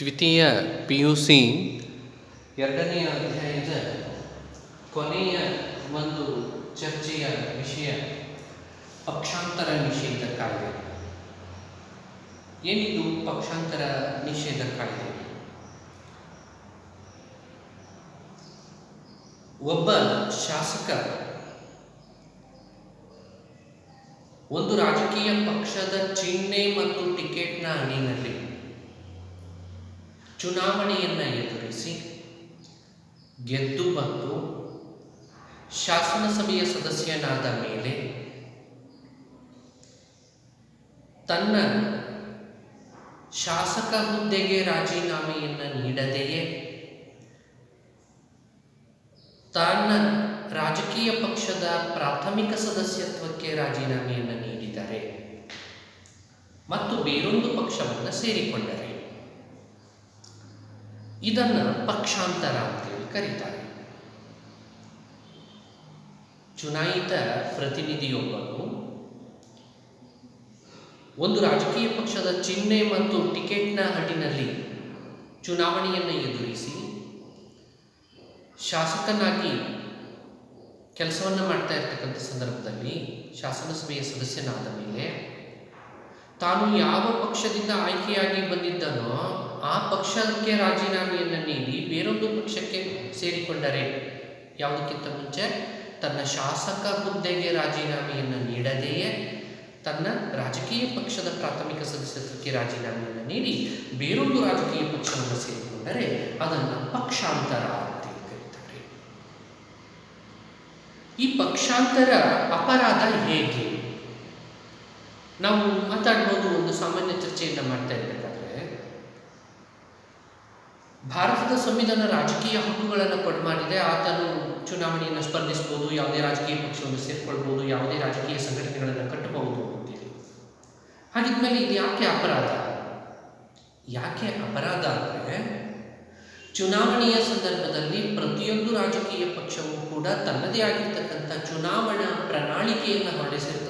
ದ್ವಿತೀಯ P U C ಎರಡನೆಯ ಅಧ್ಯಾಯದ ಕೊನೆಯ ಒಂದು ಚರ್ಚೆಯ ವಿಷಯ ಪಕ್ಷಾಂತರ ನಿಷೇಧ ಕಾಯ್ದೆ. ಏನಿದು ಪಕ್ಷಾಂತರ ನಿಷೇಧ ಕಾಯ್ದೆ? ಒಬ್ಬ ಶಾಸಕ ಒಂದು ರಾಜಕೀಯ ಪಕ್ಷದ ಚಿಹ್ನೆ ಮತ್ತು ಟಿಕೆಟ್ನ ಅಣಿನಲ್ಲಿ ಚುನಾವಣೆಯನ್ನು ಎದುರಿಸಿ ಗೆದ್ದು ಬಂದು ಶಾಸನಸಭೆಯ ಸದಸ್ಯನಾದ ಮೇಲೆ ತನ್ನ ಶಾಸಕ ಹುದ್ದೆಗೆ ರಾಜೀನಾಮೆಯನ್ನು ನೀಡದೆಯೇ ತನ್ನ ರಾಜಕೀಯ ಪಕ್ಷದ ಪ್ರಾಥಮಿಕ ಸದಸ್ಯತ್ವಕ್ಕೆ ರಾಜೀನಾಮೆಯನ್ನು ನೀಡಿದ್ದಾರೆ ಮತ್ತು ಬೇರೊಂದು ಪಕ್ಷವನ್ನು ಸೇರಿಕೊಂಡರೆ. ಇದನ್ನು ಪಕ್ಷಾಂತರ ಅಂತೇಳಿ ಕರೀತಾರೆ. ಚುನಾಯಿತ ಪ್ರತಿನಿಧಿಯೊಬ್ಬನು ಒಂದು ರಾಜಕೀಯ ಪಕ್ಷದ ಚಿಹ್ನೆ ಮತ್ತು ಟಿಕೆಟ್ನ ಅಡಿನಲ್ಲಿ ಚುನಾವಣೆಯನ್ನು ಎದುರಿಸಿ ಶಾಸಕನಾಗಿ ಕೆಲಸವನ್ನು ಮಾಡ್ತಾ ಇರ್ತಕ್ಕಂಥ ಸಂದರ್ಭದಲ್ಲಿ ಶಾಸನಸಭೆಯ ಸದಸ್ಯನಾದ ಮೇಲೆ ತಾನು ಯಾವ ಪಕ್ಷದಿಂದ ಆಯ್ಕೆಯಾಗಿ ಬಂದಿದ್ದನೋ ಆ ಪಕ್ಷಕ್ಕೆ ರಾಜೀನಾಮೆಯನ್ನು ನೀಡಿ ಬೇರೊಂದು ಪಕ್ಷಕ್ಕೆ ಸೇರಿಕೊಂಡರೆ ಯಾವುದಕ್ಕಿಂತ ಮುಂಚೆ ತನ್ನ ಶಾಸಕ ಹುದ್ದೆಗೆ ರಾಜೀನಾಮೆಯನ್ನು ನೀಡದೆಯೇ ತನ್ನ ರಾಜಕೀಯ ಪಕ್ಷದ ಪ್ರಾಥಮಿಕ ಸದಸ್ಯತ್ವಕ್ಕೆ ರಾಜೀನಾಮೆಯನ್ನು ನೀಡಿ ಬೇರೊಂದು ರಾಜಕೀಯ ಪಕ್ಷವನ್ನು ಸೇರಿಕೊಂಡರೆ ಅದನ್ನು ಪಕ್ಷಾಂತರ ಅಂತೇಳಿ ಕರೀತಾರೆ. ಈ ಪಕ್ಷಾಂತರ ಅಪರಾಧ ಹೇಗೆ? ನಾವು ಮಾತಾಡ್ಬೋದು, ಒಂದು ಸಾಮಾನ್ಯ ಚರ್ಚೆಯನ್ನು ಮಾಡ್ತಾ ಇರಬೇಕಾದ್ರೆ ಭಾರತದ ಸಂವಿಧಾನ ರಾಜಕೀಯ ಹಕ್ಕುಗಳನ್ನು ಕೊಟ್ಟು ಮಾಡಿದೆ ಆತನು ಚುನಾವಣೆಯನ್ನು ಸ್ಪರ್ಧಿಸ್ಬೋದು, ಯಾವುದೇ ರಾಜಕೀಯ ಪಕ್ಷವನ್ನು ಸೇರಿಕೊಳ್ಬೋದು, ಯಾವುದೇ ರಾಜಕೀಯ ಸಂಘಟನೆಗಳನ್ನು ಕಟ್ಟಬಹುದು ಅಂತೇಳಿ. ಹಾಗಿದ್ಮೇಲೆ ಇದು ಯಾಕೆ ಅಪರಾಧ? ಯಾಕೆ ಅಪರಾಧ ಅಂದರೆ ಚುನಾವಣೆಯ ಸಂದರ್ಭದಲ್ಲಿ ಪ್ರತಿಯೊಂದು ರಾಜಕೀಯ ಪಕ್ಷವೂ ಕೂಡ ತನ್ನದೇ ಆಗಿರ್ತಕ್ಕಂಥ ಚುನಾವಣಾ ಪ್ರಣಾಳಿಕೆಯನ್ನು ಹೊರಡಿಸಿರ್ತದೆ.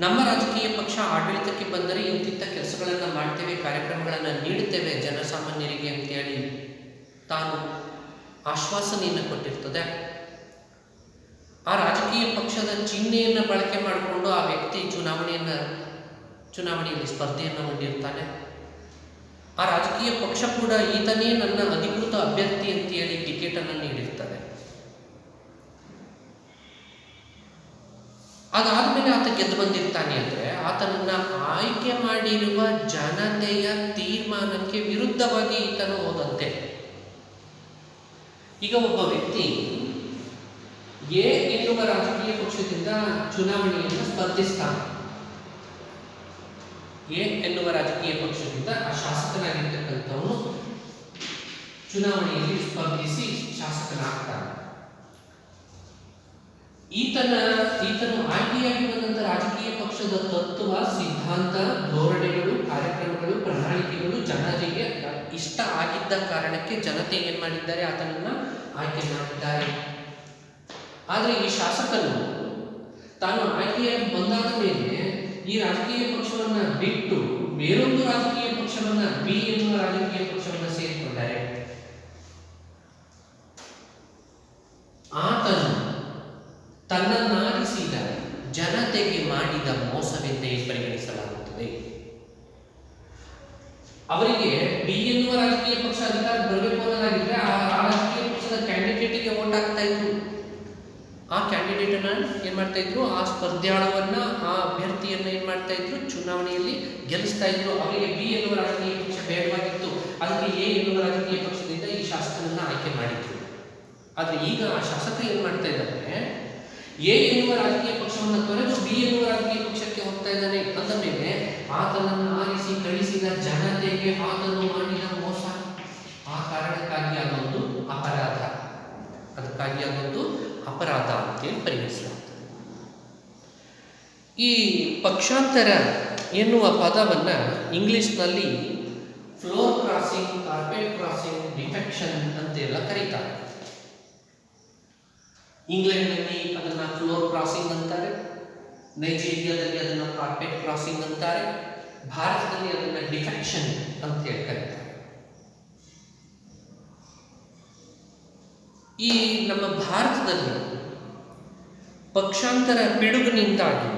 ನಮ್ಮ ರಾಜಕೀಯ ಪಕ್ಷ ಆಡಳಿತಕ್ಕೆ ಬಂದರೆ ಇಂತಿಂಥ ಕೆಲಸಗಳನ್ನು ಮಾಡ್ತೇವೆ, ಕಾರ್ಯಕ್ರಮಗಳನ್ನು ನೀಡುತ್ತೇವೆ ಜನಸಾಮಾನ್ಯರಿಗೆ ಅಂತೇಳಿ ತಾನು ಆಶ್ವಾಸನೆಯನ್ನು ಕೊಟ್ಟಿರ್ತದೆ. ಆ ರಾಜಕೀಯ ಪಕ್ಷದ ಚಿಹ್ನೆಯನ್ನು ಬಳಕೆ ಮಾಡಿಕೊಂಡು ಆ ವ್ಯಕ್ತಿ ಚುನಾವಣೆಯನ್ನು, ಚುನಾವಣೆಯಲ್ಲಿ ಸ್ಪರ್ಧೆಯನ್ನು ಹೊಂದಿರ್ತಾನೆ. ಆ ರಾಜಕೀಯ ಪಕ್ಷ ಕೂಡ ಈತನೇ ನನ್ನ ಅಧಿಕೃತ ಅಭ್ಯರ್ಥಿ ಅಂತೇಳಿ ಟಿಕೆಟನ್ನು ಅದಾದಮೇಲೆ ಆತ ಗೆದ್ದು ಬಂದಿರ್ತಾನೆ ಅಂದರೆ ಆತನನ್ನ ಆಯ್ಕೆ ಮಾಡಿರುವ ಜನತೆಯ ತೀರ್ಮಾನಕ್ಕೆ ವಿರುದ್ಧವಾಗಿ ಈತನು ಹೋದಂತೆ. ಈಗ ಒಬ್ಬ ವ್ಯಕ್ತಿ ಎ ಎನ್ನುವ ರಾಜಕೀಯ ಪಕ್ಷದಿಂದ ಚುನಾವಣೆಯನ್ನು ಸ್ಪರ್ಧಿಸ್ತಾನೆ. ಎ ಎನ್ನುವ ರಾಜಕೀಯ ಪಕ್ಷದಿಂದ ಆ ಶಾಸಕನಾಗಿರ್ತಕ್ಕಂಥವನು ಚುನಾವಣೆಯಲ್ಲಿ ಸ್ಪರ್ಧಿಸಿ ಶಾಸಕನಾಗ್ತಾನೆ. ಈತನ, ಈತನು ಆಯ್ಕೆಯಾಗಿ ಬಂದಂತ ರಾಜಕೀಯ ಪಕ್ಷದ ತತ್ವ, ಸಿದ್ಧಾಂತ, ಧೋರಣೆಗಳು, ಕಾರ್ಯಕ್ರಮಗಳು, ಪ್ರಣಾಳಿಕೆಗಳು ಜನರಿಗೆ ಇಷ್ಟ ಆಗಿದ್ದ ಕಾರಣಕ್ಕೆ ಜನತೆ ಏನು ಮಾಡಿದ್ದಾರೆ, ಆತನನ್ನು ಆಯ್ಕೆ ಮಾಡಿದ್ದಾರೆ. ಆದ್ರೆ ಈ ಶಾಸಕನು ತಾನು ಆಯ್ಕೆಯಾಗಿ ಬಂದಾದ ಮೇಲೆ ಈ ರಾಜಕೀಯ ಪಕ್ಷವನ್ನ ಬಿಟ್ಟು ಬೇರೊಂದು ರಾಜಕೀಯ ಪಕ್ಷವನ್ನ ಬಿ ಎನ್ನುವ ರಾಜಕೀಯ ಪಕ್ಷವನ್ನು ಸೇರಿಕೊಂಡರೆ ಆತನು ತನ್ನನ್ನಾಗಿಸಿದ ಜನತೆಗೆ ಮಾಡಿದ ಮೋಸವೆಂದೇ ಪರಿಗಣಿಸಲಾಗುತ್ತದೆ. ಅವರಿಗೆ ಬಿ ಎನ್ನುವ ರಾಜಕೀಯ ಪಕ್ಷ ಅಧಿಕಾರ ಬರಬೇಕು ಅನ್ನೋದಾಗಿದ್ರೆ ಆ ರಾಜಕೀಯ ಪಕ್ಷದ ಕ್ಯಾಂಡಿಡೇಟಿಗೆ ವೋಟ್ ಆಗ್ತಾ ಇದ್ರು. ಆ ಕ್ಯಾಂಡಿಡೇಟ್ ಅನ್ನ ಏನ್ ಮಾಡ್ತಾ ಇದ್ರು? ಆ ಸ್ಪರ್ಧಾಳವನ್ನ, ಆ ಅಭ್ಯರ್ಥಿಯನ್ನ ಏನ್ ಮಾಡ್ತಾ ಇದ್ರು? ಚುನಾವಣೆಯಲ್ಲಿ ಗೆಲ್ಲಿಸ್ತಾ ಇದ್ರು. ಅವರಿಗೆ ಬಿ ಎನ್ನುವ ರಾಜಕೀಯ ಪಕ್ಷ ಬೇಡವಾಗಿತ್ತು. ಅದಕ್ಕೆ ಎ ಎನ್ನುವ ರಾಜಕೀಯ ಪಕ್ಷದಿಂದ ಈ ಶಾಸಕನನ್ನ ಆಯ್ಕೆ ಮಾಡಿದ್ರು. ಆದ್ರೆ ಈಗ ಆ ಶಾಸಕ ಏನ್ ಮಾಡ್ತಾ ಇದ್ದಾರೆ? ಎ ಎನ್ನುವ ರಾಜಕೀಯ ಪಕ್ಷವನ್ನು ತೊರೆದು ಬಿ ಎನ್ನುವ ರಾಜಕೀಯ ಪಕ್ಷಕ್ಕೆ ಹೋಗ್ತಾ ಇದ್ದಾನೆ. ಅಂದ ಮೇಲೆ ಆತನನ್ನು ಆರಿಸಿ, ಕಳಿಸಿದ ಜನತೆಗೆ ಆತನು ಮಾಡಿದ ಮೋಸ. ಆ ಕಾರಣಕ್ಕಾಗಿ ಅದೊಂದು ಅಪರಾಧ. ಅದಕ್ಕಾಗಿ ಅದೊಂದು ಅಪರಾಧ ಅಂತೇಳಿ ಪರಿಗಣಿಸಲಾಗ್ತದೆ. ಈ ಪಕ್ಷಾಂತರ ಎನ್ನುವ ಪದವನ್ನು ಇಂಗ್ಲಿಷ್ನಲ್ಲಿ floor crossing, carpet crossing, defection ಅಂತೆಲ್ಲ ಕರೀತಾರೆ. ಇಂಗ್ಲೆಂಡ್ನಲ್ಲಿ ಅದನ್ನು ಫ್ಲೋರ್ ಕ್ರಾಸಿಂಗ್ ಅಂತಾರೆ, ನೈಜೀರಿಯಾದಲ್ಲಿ ಅದನ್ನು ಕಾರ್ಪೆಟ್ ಕ್ರಾಸಿಂಗ್ ಅಂತಾರೆ, ಭಾರತದಲ್ಲಿ ಅದನ್ನು ಡಿಫೆಕ್ಷನ್ ಅಂತ ಹೇಳಿ ಕರೀತಾರೆ. ಈ ನಮ್ಮ ಭಾರತದಲ್ಲಿ ಪಕ್ಷಾಂತರ ಪಿಡುಗಿನಿಂದಾಗಿ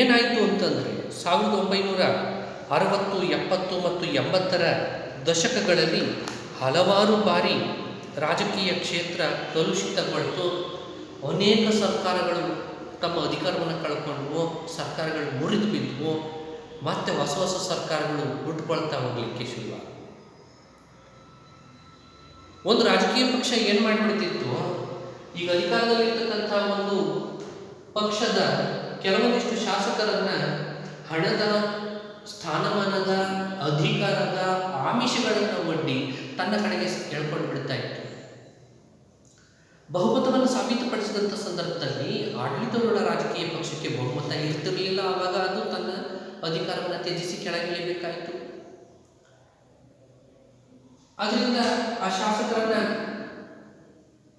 ಏನಾಯಿತು ಅಂತಂದರೆ ಸಾವಿರದ ಒಂಬೈನೂರ ಅರವತ್ತು, ಎಪ್ಪತ್ತು ಮತ್ತು ಎಂಬತ್ತರ ದಶಕಗಳಲ್ಲಿ ಹಲವಾರು ಬಾರಿ ರಾಜಕೀಯ ಕ್ಷೇತ್ರ ಕಲುಷಿತಗೊಳ್ತು, ಅನೇಕ ಸರ್ಕಾರಗಳು ತಮ್ಮ ಅಧಿಕಾರವನ್ನು ಕಳ್ಕೊಂಡ್ವು, ಸರ್ಕಾರಗಳು ಮುರಿದು ಬಿದ್ದವು ಮತ್ತೆ ಹೊಸ ಹೊಸ ಸರ್ಕಾರಗಳು ಹುಟ್ಕೊಳ್ತಾ ಹೋಗ್ಲಿಕ್ಕೆ ಶುರುವ ಒಂದು ರಾಜಕೀಯ ಪಕ್ಷ ಏನು ಮಾಡಿಬಿಡ್ತಿತ್ತು? ಈಗ ಅಧಿಕಾರದಲ್ಲಿರ್ತಕ್ಕಂಥ ಒಂದು ಪಕ್ಷದ ಕೆಲವೊಂದಿಷ್ಟು ಶಾಸಕರನ್ನ ಹಣದ, ಸ್ಥಾನಮಾನದ, ಅಧಿಕಾರದ ಆಮಿಷಗಳನ್ನು ಒಡ್ಡಿ ತನ್ನ ಕಡೆಗೆ ಎಳ್ಕೊಂಡು ಬಿಡ್ತಾ ಇತ್ತು. ಬಹುಮತವನ್ನು ಸಾಬೀತುಪಡಿಸಿದಂಥ ಸಂದರ್ಭದಲ್ಲಿ ಆಡಳಿತಾರೂಢ ರಾಜಕೀಯ ಪಕ್ಷಕ್ಕೆ ಬಹುಮತ ಇರ್ತಿರಲಿಲ್ಲ, ಆವಾಗ ಅದು ತನ್ನ ಅಧಿಕಾರವನ್ನು ತ್ಯಜಿಸಿ ಕೆಳಗಿಳಿಬೇಕಾಯಿತು ಅದರಿಂದ ಆ ಶಾಸಕರನ್ನ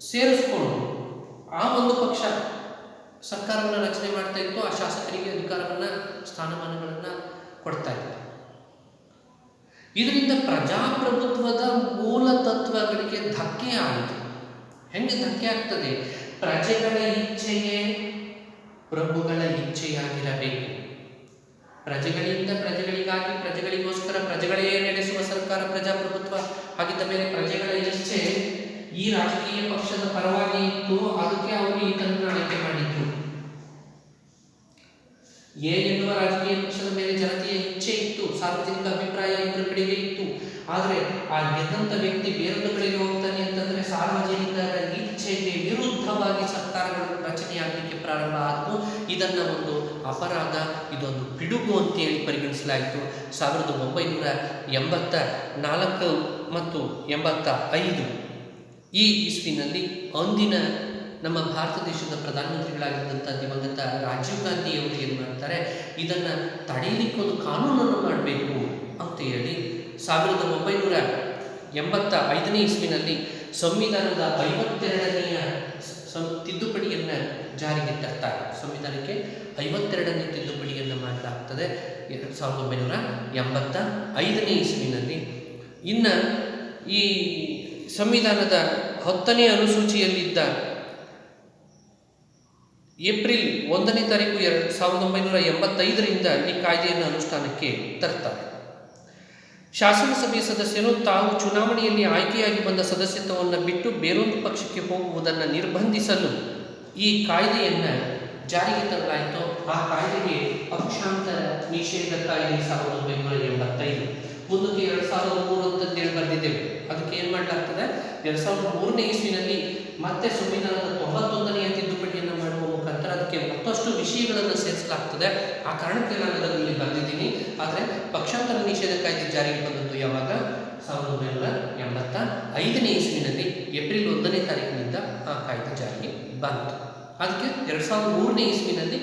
ಸೇರಿಸ್ಕೊಂಡು ಆ ಒಂದು ಪಕ್ಷ ಸರ್ಕಾರವನ್ನು ರಚನೆ ಮಾಡ್ತಾ ಇತ್ತು, ಆ ಶಾಸಕರಿಗೆ ಅಧಿಕಾರವನ್ನ, ಸ್ಥಾನಮಾನಗಳನ್ನು ಕೊಡ್ತಾ ಇತ್ತು. ಇದರಿಂದ ಪ್ರಜಾಪ್ರಭುತ್ವದ ಮೂಲ ತತ್ವಗಳಿಗೆ ಧಕ್ಕೆ ಆಯಿತು ಹೆಂಗೆ ಧಕ್ಕೆ ಆಗ್ತದೆ? ಪ್ರಜೆಗಳ ಇಚ್ಛೆಯೇ ಪ್ರಭುಗಳ ಇಚ್ಛೆಯಾಗಿರಬೇಕು. ಪ್ರಜೆಗಳಿಂದ ಪ್ರಜೆಗಳಿಗಾಗಿ, ಪ್ರಜೆಗಳಿಗೋಸ್ಕರ ಪ್ರಜೆಗಳೇ ನಡೆಸುವ ಸರ್ಕಾರ, ಪ್ರಜಾಪ್ರಭುತ್ವ ಹಾಗಿದ್ದ ಮೇಲೆ ಪ್ರಜೆಗಳ ಇಚ್ಛೆ ಈ ರಾಜಕೀಯ ಪಕ್ಷದ ಪರವಾಗಿ ಇತ್ತು. ಅದಕ್ಕೆ ಅವರು ಈತನನ್ನು ಆಯ್ಕೆ ಮಾಡಿದ್ರು. ಎನ್ನುವ ರಾಜಕೀಯ ಪಕ್ಷದ ಮೇಲೆ ಜನತೆಯ ಇಚ್ಛೆ ಇತ್ತು. ಸಾರ್ವಜನಿಕ ಅಭಿಪ್ರಾಯ ಇಬ್ಬರ ಕಡೆಗೆ ಇತ್ತು. ಆದರೆ ಆ ಗೆದ್ದಂಥ ವ್ಯಕ್ತಿ ಬೇರೊಂದು ಕಡೆಗೆ ಹೋಗ್ತಾನೆ ಅಂತಂದರೆ ಸಾರ್ವಜನಿಕರ ಇಚ್ಛೆಗೆ ವಿರುದ್ಧವಾಗಿ ಸರ್ಕಾರಗಳು ರಚನೆಯಾಗಲಿಕ್ಕೆ ಪ್ರಾರಂಭ ಆದವು. ಇದನ್ನು ಒಂದು ಅಪರಾಧ, ಇದೊಂದು ಪಿಡುಗು ಅಂತೇಳಿ ಪರಿಗಣಿಸಲಾಯಿತು. ಸಾವಿರದ ಒಂಬೈನೂರ ಎಂಬತ್ತ ನಾಲ್ಕು ಮತ್ತು ಎಂಬತ್ತ ಐದು ಈ ಇಸ್ವಿನಲ್ಲಿ ಅಂದಿನ ನಮ್ಮ ಭಾರತ ದೇಶದ ಪ್ರಧಾನಮಂತ್ರಿಗಳಾಗಿದ್ದಂಥ ದಿವಂಗತ ರಾಜೀವ್ ಗಾಂಧಿಯವರು ಏನು ಮಾಡ್ತಾರೆ? ಇದನ್ನು ತಡೆಯಲಿಕ್ಕೊಂದು ಕಾನೂನನ್ನು ಮಾಡಬೇಕು ಅಂತ ಹೇಳಿ ಸಾವಿರದ ಒಂಬೈನೂರ ಎಂಬತ್ತ ಐದನೇ ಇಸ್ವಿನಲ್ಲಿ ಸಂವಿಧಾನದ ಐವತ್ತೆರಡನೆಯ ತಿದ್ದುಪಡಿಯನ್ನು ಜಾರಿಗೆ ತರ್ತಾರೆ. ಸಂವಿಧಾನಕ್ಕೆ ಐವತ್ತೆರಡನೇ ತಿದ್ದುಪಡಿಯನ್ನು ಮಾಡಲಾಗ್ತದೆ. ಎರಡು ಸಾವಿರದ ಒಂಬೈನೂರ ಎಂಬತ್ತ ಐದನೇ ಇಸ್ವಿನಲ್ಲಿ. ಇನ್ನು ಈ ಸಂವಿಧಾನದ ಹತ್ತನೇ ಅನುಸೂಚಿಯಲ್ಲಿದ್ದ ಏಪ್ರಿಲ್ ಒಂದನೇ ತಾರೀಕು ಎರಡು ಸಾವಿರದ ಒಂಬೈನೂರ ಎಂಬತ್ತೈದರಿಂದ ಈ ಕಾಯ್ದೆಯನ್ನು ಅನುಷ್ಠಾನಕ್ಕೆ ತರ್ತಾರೆ. ಶಾಸನಸಭೆಯ ಸದಸ್ಯರು ತಾವು ಚುನಾವಣೆಯಲ್ಲಿ ಆಯ್ಕೆಯಾಗಿ ಬಂದ ಸದಸ್ಯತ್ವವನ್ನು ಬಿಟ್ಟು ಬೇರೊಂದು ಪಕ್ಷಕ್ಕೆ ಹೋಗುವುದನ್ನು ನಿರ್ಬಂಧಿಸಲು ಈ ಕಾಯ್ದೆಯನ್ನು ಜಾರಿಗೆ ತರಲಾಯಿತು. ಆ ಕಾಯ್ದೆಗೆ ಪಕ್ಷಾಂತರ ನಿಷೇಧ ಕಾಯ್ದೆ ಸಾವಿರದ ಒಂಬೈನೂರ ಎಂಬತ್ತೈದು. ಮುಂದಕ್ಕೆ ಎರಡು ಸಾವಿರದ ಮೂರು ಅಂತ ಹೇಳಿ ಬಂದಿದ್ದೇವೆ ಅದಕ್ಕೆ ಏನು ಮಾಡಲಾಗ್ತದೆ? ಎರಡು ಸಾವಿರದ ಮೂರನೇ ಇಸ್ವಿನಲ್ಲಿ ಮತ್ತೆ ಸಂವಿಧಾನದ ತೊಂಬತ್ತೊಂದನೆಯ ತಿದ್ದುಪಡಿಯನ್ನು ಮುಖಾಂತರ ಅದಕ್ಕೆ ಮತ್ತಷ್ಟು ವಿಷಯಗಳನ್ನು ಸೇರಿಸಲಾಗ್ತದೆ. ಆ ಕಾರಣಕ್ಕೆ ನಾನು ಅದನ್ನು ಇಲ್ಲಿ ಬರೆದಿದ್ದೀನಿ. ಆದರೆ ಪಕ್ಷಾಂತರ ನಿಷೇಧ ಕಾಯ್ದೆ ಜಾರಿಗೆ ಬಂದದ್ದು ಯಾವಾಗ? ಸಾವಿರದ ಒಂಬೈನೂರ ಎಂಬತ್ತ ಐದನೇ ಇಸ್ವಿನಲ್ಲಿ ಏಪ್ರಿಲ್ ಒಂದನೇ ತಾರೀಕಿನಿಂದ ಆ ಕಾಯ್ದೆ ಜಾರಿಗೆ ಬಂತು. ಅದಕ್ಕೆ ಎರಡು ಸಾವಿರದ ಮೂರನೇ ಇಸ್ವಿನಲ್ಲಿ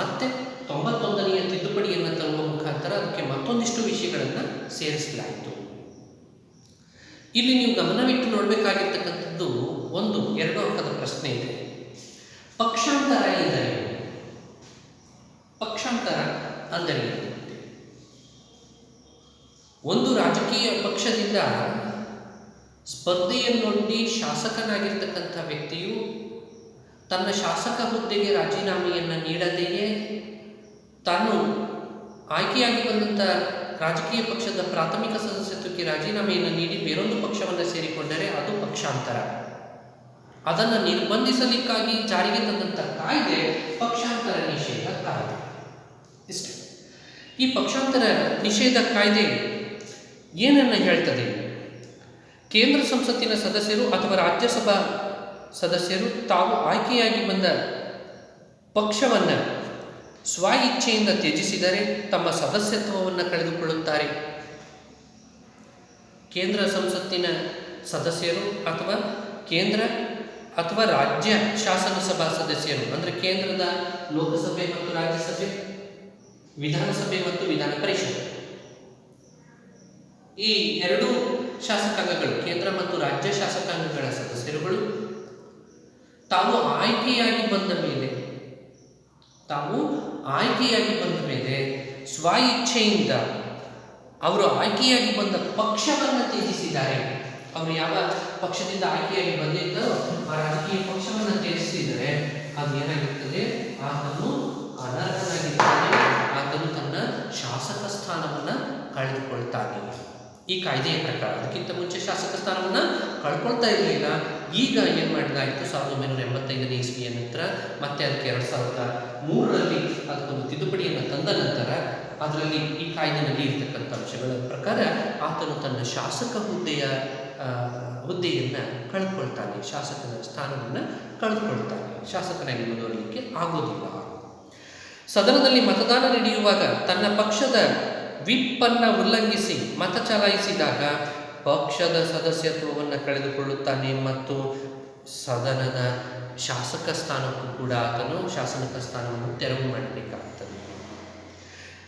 ಮತ್ತೆ ತೊಂಬತ್ತೊಂದನೆಯ ತಿದ್ದುಪಡಿಯನ್ನು ತರುವ ಮುಖಾಂತರ ಅದಕ್ಕೆ ಮತ್ತೊಂದಿಷ್ಟು ವಿಷಯಗಳನ್ನು ಸೇರಿಸಲಾಯಿತು. ಇಲ್ಲಿ ನೀವು ಗಮನವಿಟ್ಟು ನೋಡಬೇಕಾಗಿರ್ತಕ್ಕಂಥದ್ದು ಒಂದು ಎರಡು ಅಂಕದ ಪ್ರಶ್ನೆ ಇದೆ. ಪಕ್ಷಾಂತರ ಎಂದರೇನು? ಪಕ್ಷಾಂತರ ಅಂದರೆ ಒಂದು ರಾಜಕೀಯ ಪಕ್ಷದಿಂದ ಸ್ಪರ್ಧೆಯನ್ನೊಡ್ಡಿ ಶಾಸಕನಾಗಿರ್ತಕ್ಕಂಥ ವ್ಯಕ್ತಿಯು ತನ್ನ ಶಾಸಕ ಹುದ್ದೆಗೆ ರಾಜೀನಾಮೆಯನ್ನು ನೀಡದೆಯೇ ತಾನು ಆಯ್ಕೆಯಾಗಿ ಬಂದಂಥ ರಾಜಕೀಯ ಪಕ್ಷದ ಪ್ರಾಥಮಿಕ ಸದಸ್ಯತ್ವಕ್ಕೆ ರಾಜೀನಾಮೆಯನ್ನು ನೀಡಿ ಬೇರೊಂದು ಪಕ್ಷವನ್ನು ಸೇರಿಕೊಂಡರೆ ಅದು ಪಕ್ಷಾಂತರ. ಅದನ್ನು ನಿರ್ಬಂಧಿಸಲಿಕ್ಕಾಗಿ ಜಾರಿಗೆ ತಂದಂಥ ಕಾಯ್ದೆ ಪಕ್ಷಾಂತರ ನಿಷೇಧ ಕಾಯ್ದೆ. ಇಷ್ಟೇ. ಈ ಪಕ್ಷಾಂತರ ನಿಷೇಧ ಕಾಯ್ದೆ ಏನನ್ನು ಹೇಳ್ತದೆ? ಕೇಂದ್ರ ಸಂಸತ್ತಿನ ಸದಸ್ಯರು ಅಥವಾ ರಾಜ್ಯಸಭಾ ಸದಸ್ಯರು ತಾವು ಆಯ್ಕೆಯಾಗಿ ಬಂದ ಪಕ್ಷವನ್ನು ಸ್ವ ಇಚ್ಛೆಯಿಂದ ತ್ಯಜಿಸಿದರೆ ತಮ್ಮ ಸದಸ್ಯತ್ವವನ್ನು ಕಳೆದುಕೊಳ್ಳುತ್ತಾರೆ. ಕೇಂದ್ರ ಸಂಸತ್ತಿನ ಸದಸ್ಯರು ಅಥವಾ ಕೇಂದ್ರ ಅಥವಾ ರಾಜ್ಯ ಶಾಸನಸಭಾ ಸದಸ್ಯರು, ಅಂದರೆ ಕೇಂದ್ರದ ಲೋಕಸಭೆ ಮತ್ತು ರಾಜ್ಯಸಭೆ, ವಿಧಾನಸಭೆ ಮತ್ತು ವಿಧಾನ ಪರಿಷತ್. ಈ ಎರಡೂ ಶಾಸಕಾಂಗಗಳು, ಕೇಂದ್ರ ಮತ್ತು ರಾಜ್ಯ ಶಾಸಕಾಂಗಗಳ ಸದಸ್ಯರುಗಳು, ತಾವು ಆಯ್ಕೆಯಾಗಿ ಬಂದ ಮೇಲೆ, ತಾವು ಆಯ್ಕೆಯಾಗಿ ಬಂದ ಮೇಲೆ ಸ್ವ ಇಚ್ಛೆಯಿಂದ ಅವರು ಆಯ್ಕೆಯಾಗಿ ಬಂದ ಪಕ್ಷವನ್ನು ತ್ಯಜಿಸಿದ್ದಾರೆ. ಅವರು ಯಾವ ಪಕ್ಷದಿಂದ ಆಯ್ಕೆಯಾಗಿ ಬಂದಿದ್ದರೂ ಆ ರಾಜಕೀಯ ಪಕ್ಷವನ್ನು ತ್ಯಜಿಸಿದರೆ ಅದು ಏನಾಗಿರ್ತದೆ ಆತನು ಅನರ್ಹನಾಗಿದ್ದಾನೆ. ಆತನು ತನ್ನ ಶಾಸಕ ಸ್ಥಾನವನ್ನು ಕಳೆದುಕೊಳ್ತಾನೆ. ಈ ಕಾಯ್ದೆಯ ಪ್ರಕಾರ ಅದಕ್ಕಿಂತ ಮುಂಚೆ ಶಾಸಕ ಸ್ಥಾನವನ್ನು ಕಳ್ಕೊಳ್ತಾ ಇರಲಿಲ್ಲ. ಈಗ ಏನು ಮಾಡಿದಾಯಿತು? ಸಾವಿರದ ಒಂಬೈನೂರ ಎಂಬತ್ತೈದನೇ ಇಸ್ವಿಯ ನಂತರ ಮತ್ತೆ ಅದಕ್ಕೆ ಎರಡು ಸಾವಿರದ ಮೂರರಲ್ಲಿ ಅದಕ್ಕೊಂದು ತಿದ್ದುಪಡಿಯನ್ನು ತಂದ ನಂತರ ಅದರಲ್ಲಿ ಈ ಕಾಯ್ದೆಯಲ್ಲಿ ಇರ್ತಕ್ಕಂಥ ಅಂಶಗಳ ಪ್ರಕಾರ ಆತನು ತನ್ನ ಶಾಸಕ ಹುದ್ದೆಯ ಹುದ್ದೆಯನ್ನು ಕಳ್ಕೊಳ್ತಾನೆ, ಶಾಸಕನ ಸ್ಥಾನವನ್ನು ಕಳೆದುಕೊಳ್ತಾನೆ ಶಾಸಕನಾಗಿ ಮುಂದುವರಲಿಕ್ಕೆ ಆಗೋದಿಲ್ಲ ಸದನದಲ್ಲಿ ಮತದಾನ ನಡೆಯುವಾಗ ತನ್ನ ಪಕ್ಷದ ವಿಪ್ಪನ್ನು ಉಲ್ಲಂಘಿಸಿ ಮತ ಚಲಾಯಿಸಿದಾಗ ಪಕ್ಷದ ಸದಸ್ಯತ್ವವನ್ನು ಕಳೆದುಕೊಳ್ಳುತ್ತಾನೆ ಮತ್ತು ಸದನದ ಶಾಸಕ ಸ್ಥಾನಕ್ಕೂ ಕೂಡ ಆತನು ಶಾಸಕ ಸ್ಥಾನವನ್ನು ತೆರವು ಮಾಡಬೇಕಾಗ್ತದೆ.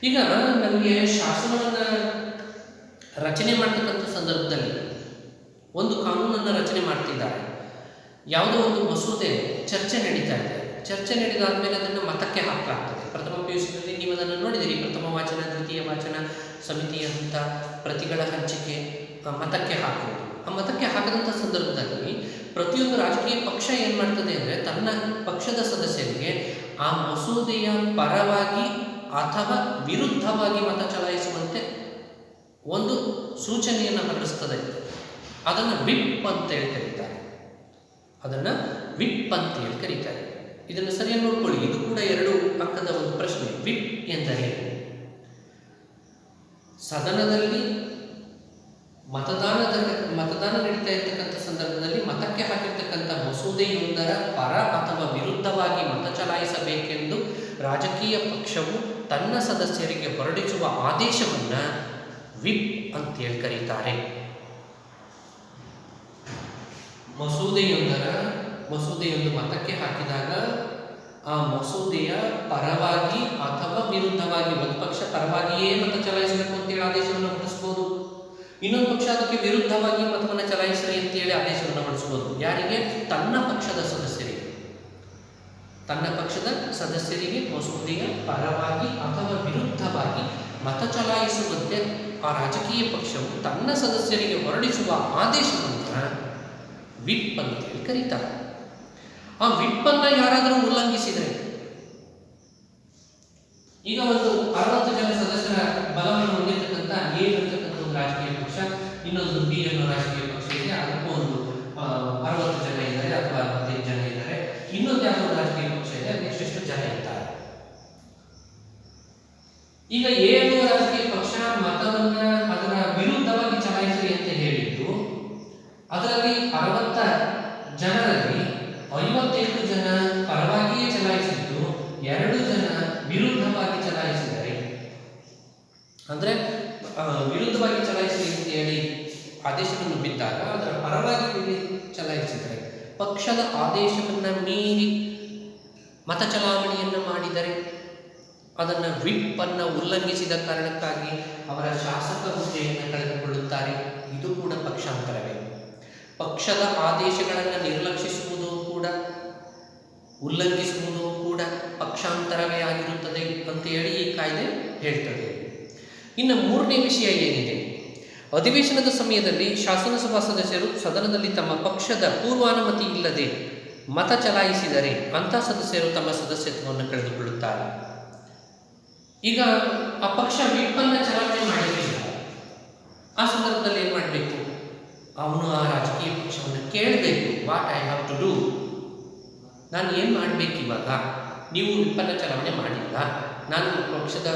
ಈಗ ನಮಗೆ ಶಾಸನವನ್ನು ರಚನೆ ಮಾಡ್ತಕ್ಕಂಥ ಸಂದರ್ಭದಲ್ಲಿ ಒಂದು ಕಾನೂನನ್ನು ರಚನೆ ಮಾಡ್ತಿದ್ದಾರೆ. ಯಾವುದೋ ಒಂದು ಮಸೂದೆ ಚರ್ಚೆ ನಡೀತಾ ಇದೆ. ಚರ್ಚೆ ನಡೆದಾದ ಮೇಲೆ ಅದನ್ನು ಮತಕ್ಕೆ ಹಾಕಲಾಗ್ತದೆ. ಪ್ರಥಮ ಪಿ ಯು ಸಿನಲ್ಲಿ ನೀವು ಅದನ್ನು ನೋಡಿದಿರಿ. ಪ್ರಥಮ ವಾಚನ, ದ್ವಿತೀಯ ವಾಚನ ಸಮಿತಿಯ ಹಂತ ಪ್ರತಿಗಳ ಹಂಚಿಕೆ ಮತಕ್ಕೆ ಹಾಕುವುದು. ಆ ಮತಕ್ಕೆ ಹಾಕದಂಥ ಸಂದರ್ಭದಲ್ಲಿ ಪ್ರತಿಯೊಂದು ರಾಜಕೀಯ ಪಕ್ಷ ಏನು ಮಾಡ್ತದೆ ಅಂದರೆ ತನ್ನ ಪಕ್ಷದ ಸದಸ್ಯರಿಗೆ ಆ ಮಸೂದೆಯ ಪರವಾಗಿ ಅಥವಾ ವಿರುದ್ಧವಾಗಿ ಮತ ಚಲಾಯಿಸುವಂತೆ ಒಂದು ಸೂಚನೆಯನ್ನು ಹೊರಡಿಸ್ತದೆ. ಅದನ್ನು ವಿಪ್ ಅಂತ ಹೇಳಿ ಕರೀತಾರೆ. ಅದನ್ನು ವಿಪ್ ಅಂತ ಹೇಳಿ ಕರೀತಾರೆ. ಇದನ್ನು ಸರಿಯಾಗಿ ನೋಡ್ಕೊಳ್ಳಿ. ಇದು ಕೂಡ ಎರಡು ಅಂಕದ ಒಂದು ಪ್ರಶ್ನೆ. ವಿಪ್ ಎಂದರೆ ಸದನದಲ್ಲಿ ಮತದಾನದ ಮತದಾನ ನಡೀತಾ ಇರ್ತಕ್ಕಂಥ ಸಂದರ್ಭದಲ್ಲಿ ಮತಕ್ಕೆ ಹಾಕಿರ್ತಕ್ಕಂಥ ಮಸೂದೆಯೊಂದರ ಪರ ಅಥವಾ ವಿರುದ್ಧವಾಗಿ ಮತ ಚಲಾಯಿಸಬೇಕೆಂದು ರಾಜಕೀಯ ಪಕ್ಷವು ತನ್ನ ಸದಸ್ಯರಿಗೆ ಹೊರಡಿಸುವ ಆದೇಶವನ್ನು ವಿಪ್ ಅಂತೇಳಿ ಕರೀತಾರೆ. ಮಸೂದೆಯೊಂದರ ಮಸೂದೆಯೊಂದು ಮತಕ್ಕೆ ಹಾಕಿದಾಗ, ಆ ಮಸೂದೆಯ ಪರವಾಗಿ ಅಥವಾ ವಿರುದ್ಧವಾಗಿ, ಒಂದು ಪಕ್ಷ ಪರವಾಗಿಯೇ ಮತ ಚಲಾಯಿಸಬೇಕು ಅಂತೇಳಿ ಆದೇಶವನ್ನು ಹೊರಡಿಸ್ಬೋದು ಇನ್ನೊಂದು ಪಕ್ಷ ಅದಕ್ಕೆ ವಿರುದ್ಧವಾಗಿ ಮತವನ್ನು ಚಲಾಯಿಸಲಿ ಅಂತೇಳಿ ಆದೇಶವನ್ನು ಹೊರಡಿಸ್ಬೋದು ಯಾರಿಗೆ? ತನ್ನ ಪಕ್ಷದ ಸದಸ್ಯರಿಗೆ. ತನ್ನ ಪಕ್ಷದ ಸದಸ್ಯರಿಗೆ ಮಸೂದೆಯ ಪರವಾಗಿ ಅಥವಾ ವಿರುದ್ಧವಾಗಿ ಮತ ಚಲಾಯಿಸುವಂತೆ ಆ ರಾಜಕೀಯ ಪಕ್ಷವು ತನ್ನ ಸದಸ್ಯರಿಗೆ ಹೊರಡಿಸುವ ಆದೇಶವನ್ನು ವಿಪ್ ಅಂತೇಳಿ ಕರೀತಾರೆ. ಆ ವಿಪ್ಪನ್ನು ಯಾರಾದರೂ ಉಲ್ಲಂಘಿಸಿದರೆ, ಈಗ ಒಂದು ಅರವತ್ತು ಜನ ಸದಸ್ಯರ ಬಲವನ್ನು ಹೊಂದಿರತಕ್ಕಂಥ ಎ ಒಂದು ರಾಜಕೀಯ ಪಕ್ಷ, ಇನ್ನೊಂದು ಬಿ ಅನ್ನೋ ರಾಜಕೀಯ ಪಕ್ಷ ಇದೆ, ಅದಕ್ಕೂ ಒಂದು ಅರವತ್ತು ಜನ ಇದ್ದಾರೆ ಅಥವಾ ಅರವತ್ತೈದು ಜನ ಇದ್ದಾರೆ. ಇನ್ನೊಂದು ಯಾವುದೋ ರಾಜಕೀಯ ಪಕ್ಷ ಇದೆ, ಅದಕ್ಕೆ ಎಷ್ಟೆಷ್ಟು ಜನ ಇದ್ದಾರೆ ಈಗ ಎ ಅನ್ನುವ ರಾಜಕೀಯ ಪಕ್ಷ ಮತವನ್ನ ಅದರ ವಿರುದ್ಧವಾಗಿ ಚಲಾಯಿಸಲಿ ಅಂತ ಹೇಳಿದ್ದು ಅದರಲ್ಲಿ ಅರವತ್ತ ಜನರಲ್ಲಿ ಐವತ್ತೆಂಟು ಜನ ಪರವಾಗಿಯೇ ಚಲಾಯಿಸಿದ್ದು ಎರಡು ಜನ ವಿರುದ್ಧವಾಗಿ ಚಲಾಯಿಸಿದ್ದಾರೆ ಅಂದ್ರೆ ಆ, ವಿರುದ್ಧವಾಗಿ ಚಲಾಯಿಸಲಿ ಅಂತ ಹೇಳಿ ಆದೇಶವನ್ನು ಬಿದ್ದಾಗ ಅದರ ಪರವಾಗಿ ಚಲಾಯಿಸಿದರೆ ಪಕ್ಷದ ಆದೇಶವನ್ನು ಮೀರಿ ಮತ ಚಲಾವಣೆಯನ್ನು ಮಾಡಿದರೆ ಅದನ್ನು ವಿಪ್ ಅನ್ನು ಉಲ್ಲಂಘಿಸಿದ ಕಾರಣಕ್ಕಾಗಿ ಅವರ ಶಾಸಕ ಹುದ್ದೆಯನ್ನು ಕಳೆದುಕೊಳ್ಳುತ್ತಾರೆ. ಇದು ಕೂಡ ಪಕ್ಷಾಂತರವೇ. ಪಕ್ಷದ ಆದೇಶಗಳನ್ನು ನಿರ್ಲಕ್ಷಿಸುವುದು ಕೂಡ ಉಲ್ಲಂಘಿಸುವುದು ಕೂಡ ಪಕ್ಷಾಂತರವೇ ಆಗಿರುತ್ತದೆ ಅಂತ ಹೇಳಿ ಈ ಕಾಯ್ದೆ ಹೇಳ್ತದೆ. ಇನ್ನು ಮೂರನೇ ವಿಷಯ ಏನಿದೆ? ಅಧಿವೇಶನದ ಸಮಯದಲ್ಲಿ ಶಾಸನಸಭಾ ಸದಸ್ಯರು ಸದನದಲ್ಲಿ ತಮ್ಮ ಪಕ್ಷದ ಪೂರ್ವಾನುಮತಿ ಇಲ್ಲದೆ ಮತ ಚಲಾಯಿಸಿದರೆ ಅಂಥ ಸದಸ್ಯರು ತಮ್ಮ ಸದಸ್ಯತ್ವವನ್ನು ಕಳೆದುಕೊಳ್ಳುತ್ತಾರೆ. ಈಗ ಆ ಪಕ್ಷ ವಿಪನ್ನ ಚಲಾವಣೆ ಮಾಡಲಿಲ್ಲ. ಆ ಸಂದರ್ಭದಲ್ಲಿ ಏನು ಮಾಡಬೇಕು? ಅವನು ಆ ರಾಜಕೀಯ ಪಕ್ಷವನ್ನು ಕೇಳಬೇಕು. What I have to do ನಾನು ಏನು ಮಾಡಬೇಕು ಇವಾಗ? ನೀವು ವಿಪನ್ನ ಚಲಾವಣೆ ಮಾಡಿಲ್ಲ. ನಾನು ಪಕ್ಷದ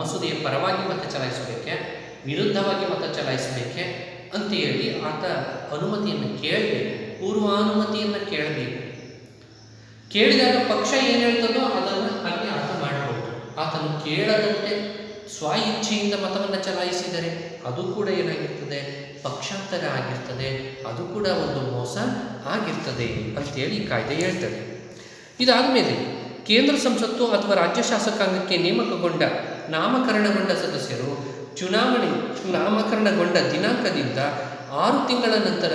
ಮಸೂದೆಯ ಪರವಾಗಿ ಮತ ಚಲಾಯಿಸಬೇಕೆ ವಿರುದ್ಧವಾಗಿ ಮತ ಚಲಾಯಿಸಬೇಕೆ ಅಂತ ಹೇಳಿ ಆತ ಅನುಮತಿಯನ್ನು ಕೇಳಬೇಕು, ಪೂರ್ವಾನುಮತಿಯನ್ನು ಕೇಳಬೇಕು. ಕೇಳಿದಾಗ ಪಕ್ಷ ಏನು ಹೇಳ್ತದೋ ಅದನ್ನು ಹಾಗೆ ಆತ ಮಾಡಬಹುದು ಆತನು ಕೇಳದಂತೆ ಸ್ವ ಇಚ್ಛೆಯಿಂದ ಮತವನ್ನು ಚಲಾಯಿಸಿದರೆ ಅದು ಕೂಡ ಏನಾಗಿರ್ತದೆ? ಪಕ್ಷಾಂತರ ಆಗಿರ್ತದೆ. ಅದು ಕೂಡ ಒಂದು ಮೋಸ ಆಗಿರ್ತದೆ ಅಂತೇಳಿ ಈ ಕಾಯ್ದೆ ಹೇಳ್ತದೆ. ಇದಾದ ಮೇಲೆ ಕೇಂದ್ರ ಸಂಸತ್ತು ಅಥವಾ ರಾಜ್ಯ ಶಾಸಕಾಂಗಕ್ಕೆ ನೇಮಕಗೊಂಡ ನಾಮಕರಣಗೊಂಡ ಸದಸ್ಯರು ಚುನಾವಣೆ ನಾಮಕರಣಗೊಂಡ ದಿನಾಂಕದಿಂದ ಆರು ತಿಂಗಳ ನಂತರ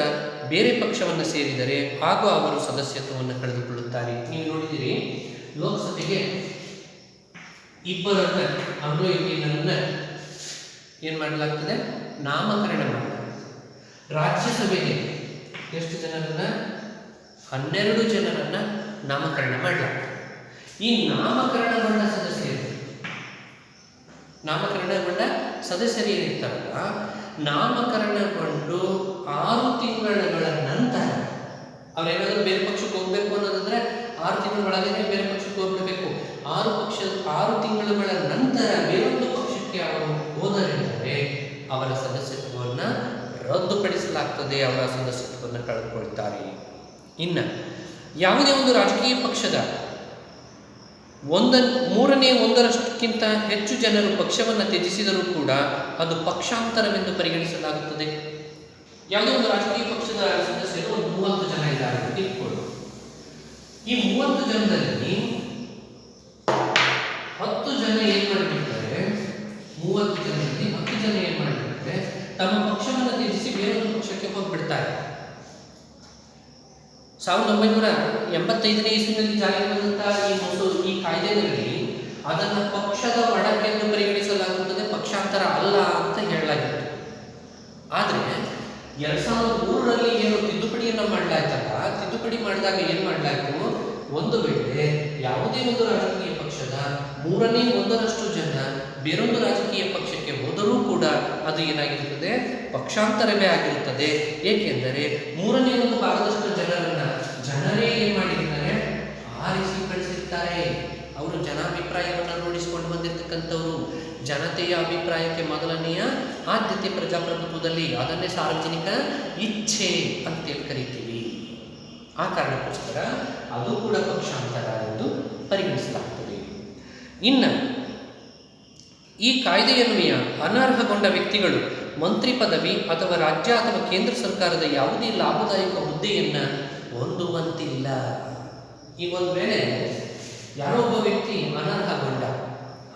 ಬೇರೆ ಪಕ್ಷವನ್ನು ಸೇರಿದರೆ ಹಾಗೂ ಅವರು ಸದಸ್ಯತ್ವವನ್ನು ಕಳೆದುಕೊಳ್ಳುತ್ತಾರೆ. ನೀವು ನೋಡಿದಿರಿ ಲೋಕಸಭೆಗೆ ಇಬ್ಬರನ್ನ ಆಂಗ್ಲೋ ಇಂಡಿಯನನ್ನ ಏನು ಮಾಡಲಾಗ್ತದೆ? ನಾಮಕರಣ ಮಾಡಲಾಗ್ತದೆ. ರಾಜ್ಯಸಭೆಗೆ ಎಷ್ಟು ಜನರನ್ನ? ಹನ್ನೆರಡು ಜನರನ್ನ ನಾಮಕರಣ ಮಾಡಲಾಗ್ತದೆ. ಈ ನಾಮಕರಣಗೊಂಡ ಸದಸ್ಯರು ನಾಮಕರಣಗೊಂಡ ಸದಸ್ಯರು ಏನಿರ್ತಾರಲ್ಲ ನಾಮಕರಣಗೊಂಡು ಆರು ತಿಂಗಳ ನಂತರ ಅವ್ರೇನಾದ್ರೂ ಬೇರೆ ಪಕ್ಷಕ್ಕೆ ಹೋಗ್ಬೇಕು ಅನ್ನೋದಂದ್ರೆ ಆರು ತಿಂಗಳ ಒಳಗೇನೆ ಬೇರೆ ಪಕ್ಷಕ್ಕೆ ಹೋಗ್ಬಿಡ್ಬೇಕು. ಆರು ಪಕ್ಷ ಆರು ತಿಂಗಳುಗಳ ನಂತರ ಬೇರೊಂದು ಪಕ್ಷಕ್ಕೆ ಅವರು ಹೋದರೆಂದರೆ ಅವರ ಸದಸ್ಯತ್ವವನ್ನ ರದ್ದುಪಡಿಸಲಾಗ್ತದೆ, ಅವರ ಸದಸ್ಯತ್ವವನ್ನು ಕಳೆದುಕೊಳ್ತಾರೆ. ಇನ್ನು ಯಾವುದೇ ಒಂದು ರಾಜಕೀಯ ಪಕ್ಷದ ಒಂದ, ಮೂರನೇ ಒಂದರಷ್ಟಕ್ಕಿಂತ ಹೆಚ್ಚು ಜನರು ಪಕ್ಷವನ್ನು ತ್ಯಜಿಸಿದರೂ ಕೂಡ ಅದು ಪಕ್ಷಾಂತರವೆಂದು ಪರಿಗಣಿಸಲಾಗುತ್ತದೆ. ಯಾವುದೋ ಒಂದು ರಾಜಕೀಯ ಪಕ್ಷದ ಸದಸ್ಯರು ಒಂದು ಮೂವತ್ತು ಜನ ಇದ್ದಾರೆ ಅಂತ ಇಟ್ಕೊಳ್ಳಿ ಈ ಮೂವತ್ತು ಜನದಲ್ಲಿ ಹತ್ತು ಜನ ಏನ್ ಮಾಡಿಬಿಡ್ತಾರೆ? ಮೂವತ್ತು ಜನರಲ್ಲಿ ಹತ್ತು ಜನ ಏನ್ ಮಾಡಿಬಿಡ್ತಾರೆ? ತಮ್ಮ ಪಕ್ಷವನ್ನು ತ್ಯಜಿಸಿ ಬೇರೊಂದು ಪಕ್ಷಕ್ಕೆ ಹೋಗ್ಬಿಡ್ತಾರೆ. ಸಾವಿರದ ಒಂಬೈನೂರ ಎಂಬತ್ತೈದನೇ ಇಸ್ವಿನಲ್ಲಿ ಜಾರಿಗೆ ಬಂದಂತಹ ಈ ಒಂದು ಈ ಕಾಯ್ದೆಗಳಲ್ಲಿ ಅದನ್ನು ಪಕ್ಷದ ಒಡಕೆಂದು ಪರಿಗಣಿಸಲಾಗುತ್ತದೆ, ಪಕ್ಷಾಂತರ ಅಲ್ಲ ಅಂತ ಹೇಳಲಾಗಿತ್ತು. ಆದರೆ ಎರಡ್ ಸಾವಿರದ ಮೂರರಲ್ಲಿ ಏನು ತಿದ್ದುಪಡಿಯನ್ನು ಮಾಡಲಾಯ್ತಲ್ಲ, ತಿದ್ದುಪಡಿ ಮಾಡಿದಾಗ ಏನು ಮಾಡಲಾಯಿತು? ಒಂದು ವೇಳೆ ಯಾವುದೇ ಒಂದು ರಾಜಕೀಯ ಪಕ್ಷದ ಮೂರನೇ ಒಂದರಷ್ಟು ಜನ ಬೇರೊಂದು ರಾಜಕೀಯ ಪಕ್ಷಕ್ಕೆ ಹೋದರೂ ಕೂಡ ಅದು ಏನಾಗಿರುತ್ತದೆ? ಪಕ್ಷಾಂತರವೇ ಆಗಿರುತ್ತದೆ. ಏಕೆಂದರೆ ಮೂರನೇ ಒಂದು ಭಾಗದಷ್ಟು ಜನರನ್ನ ಜನರೇ ಏನ್ ಮಾಡಿರ್ತಾರೆ ಆರಿಸಿ ಕಳಿಸಿರ್ತಾರೆ. ಅವರು ಜನಾಭಿಪ್ರಾಯವನ್ನು ರೂಢಿಸಿಕೊಂಡು ಬಂದಿರತಕ್ಕಂಥವ್ರು, ಜನತೆಯ ಅಭಿಪ್ರಾಯಕ್ಕೆ ಮೊದಲನೆಯ ಆದ್ಯತೆ ಪ್ರಜಾಪ್ರಭುತ್ವದಲ್ಲಿ ಅದನ್ನೇ ಸಾರ್ವಜನಿಕ ಇಚ್ಛೆ ಅಂತೇಳಿ ಕರಿತೀವಿ. ಆ ಕಾರಣಕ್ಕೋಸ್ಕರ ಅದು ಕೂಡ ಪಕ್ಷಾಂತರ ಎಂದು ಪರಿಗಣಿಸಲಾಗ್ತದೆ. ಇನ್ನ, ಈ ಕಾಯ್ದೆಯನ್ವಯ ಅನರ್ಹಗೊಂಡ ವ್ಯಕ್ತಿಗಳು, ಮಂತ್ರಿ ಪದವಿ ಅಥವಾ ರಾಜ್ಯ ಅಥವಾ ಕೇಂದ್ರ ಸರ್ಕಾರದ ಯಾವುದೇ ಲಾಭದಾಯಕ ಹುದ್ದೆಯನ್ನ ಹೊಂದುವಂತಿಲ್ಲ. ಈಗ ಒಂದು ವೇಳೆ ಯಾರೋ ಒಬ್ಬ ವ್ಯಕ್ತಿ ಅನರ್ಹಗೊಂಡ